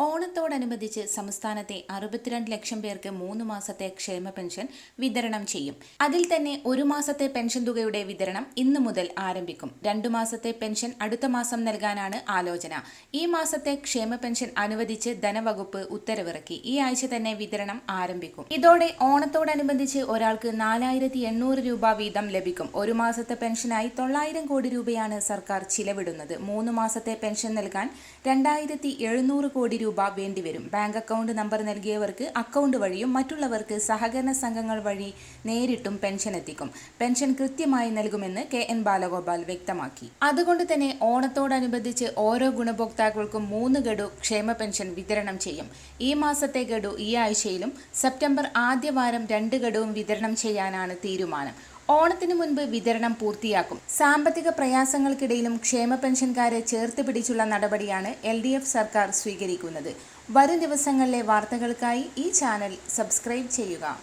ഓണത്തോടനുബന്ധിച്ച് സംസ്ഥാനത്തെ അറുപത്തിരണ്ട് ലക്ഷം പേർക്ക് മൂന്ന് മാസത്തെ ക്ഷേമ പെൻഷൻ വിതരണം ചെയ്യും. അതിൽ തന്നെ ഒരു മാസത്തെ പെൻഷൻ തുകയുടെ വിതരണം ഇന്നു മുതൽ ആരംഭിക്കും. രണ്ടു മാസത്തെ പെൻഷൻ അടുത്ത മാസം നൽകാനാണ് ആലോചന. ഈ മാസത്തെ ക്ഷേമ പെൻഷൻ അനുവദിച്ച് ധനവകുപ്പ് ഉത്തരവിറക്കി. ഈ ആഴ്ച തന്നെ വിതരണം ആരംഭിക്കും. ഇതോടെ ഓണത്തോടനുബന്ധിച്ച് ഒരാൾക്ക് നാലായിരത്തി എണ്ണൂറ് രൂപ വീതം ലഭിക്കും. ഒരു മാസത്തെ പെൻഷനായി തൊള്ളായിരം കോടി രൂപയാണ് സർക്കാർ ചിലവിടുന്നത്. മൂന്ന് മാസത്തെ പെൻഷൻ നൽകാൻ രണ്ടായിരത്തി എഴുന്നൂറ് കോടി രൂപ വേണ്ടിവരും. ബാങ്ക് അക്കൗണ്ട് നമ്പർ നൽകിയവർക്ക് അക്കൗണ്ട് വഴിയും മറ്റുള്ളവർക്ക് സഹകരണ സംഘങ്ങൾ വഴി നേരിട്ടും പെൻഷൻ എത്തിക്കും. പെൻഷൻ കൃത്യമായി നൽകുമെന്ന് കെ എൻ ബാലഗോപാൽ വ്യക്തമാക്കി. അതുകൊണ്ട് തന്നെ ഓണത്തോടനുബന്ധിച്ച് ഓരോ ഗുണഭോക്താക്കൾക്കും മൂന്ന് ഗഡു ക്ഷേമ പെൻഷൻ വിതരണം ചെയ്യും. ഈ മാസത്തെ ഗഡു ഈ ആഴ്ചയിലും സെപ്റ്റംബർ ആദ്യവാരം രണ്ട് ഗഡുവും വിതരണം ചെയ്യാനാണ് തീരുമാനം. ഓണത്തിന് മുൻപ് വിതരണം പൂർത്തിയാക്കും. സാമ്പത്തിക പ്രയാസങ്ങൾക്കിടയിലും ക്ഷേമ പെൻഷൻകാരെ ചേർത്ത് പിടിച്ചുള്ള നടപടിയാണ് എൽ ഡി എഫ് സർക്കാർ സ്വീകരിക്കുന്നത്. വരും ദിവസങ്ങളിലെ വാർത്തകൾക്കായി ഈ ചാനൽ സബ്സ്ക്രൈബ് ചെയ്യുക.